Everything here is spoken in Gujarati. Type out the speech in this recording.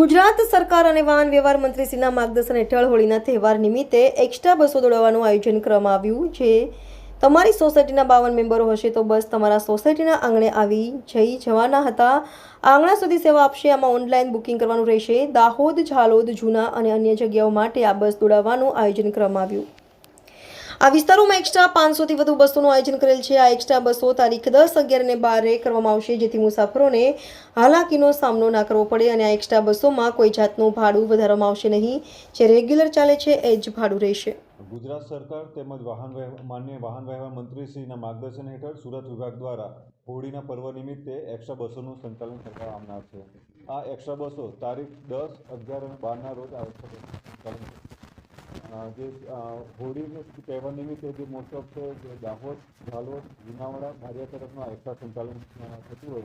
ગુજરાત સરકાર અને વાહન વ્યવહાર મંત્રીશ્રીના માર્ગદર્શન હેઠળ હોળીના તહેવાર નિમિત્તે એક્સ્ટ્રા બસો દોડાવવાનું આયોજન કરવામાં આવ્યું જે તમારી સોસાયટીના બાવન મેમ્બરો હશે તો બસ તમારા સોસાયટીના આંગણે આવી જઈ જવાના હતા. આંગણા સુધી સેવા આપશે. આમાં ઓનલાઈન બુકિંગ કરવાનું રહેશે. દાહોદ, ઝાલોદ, જૂના અને અન્ય જગ્યાઓ માટે આ બસ દોડાવવાનું આયોજન કરવામાં આવ્યું. આ વિસ્તારોમાં એક્સ્ટ્રા પાંચસોથી વધુ બસોનું આયોજન કરેલ છે. આ એક્સ્ટ્રા બસો તારીખ દસ અગિયાર અને બારે કરવામાં આવશે, જેથી મુસાફરોને હાલાકીનો સામનો ના કરવો પડે અને આ એક્સ્ટ્રા બસોમાં કોઈ જાતનું ભાડું વધારવામાં આવશે નહીં. જે રેગ્યુલર ચાલે છે, એ જ ભાડું રહેશે. ગુજરાત સરકાર તેમજ વાહન માન્ય વાહન વ્યવહાર મંત્રીશ્રીના માર્ગદર્શન હેઠળ સુરત વિભાગ દ્વારા હોળીના પર્વ નિમિત્તે એક્સ્ટ્રા બસોનું સંચાલન કરવામાં આવનાર છે. આ એક્સ્ટ્રા બસો તારીખ દસ, અગિયાર અને બારના રોજ આ એક્સ્ટ્રા બસનું સંચાલન થશે. અ, જે હોળીના તહેવાર નિમિત્તે જે મોસ્ટ ઓફ દાહોદ, ઝાલોદ લુણાવાડા ધારિયા તરફનું આ એક્સ્ટ્રા સંચાલન થતું હોય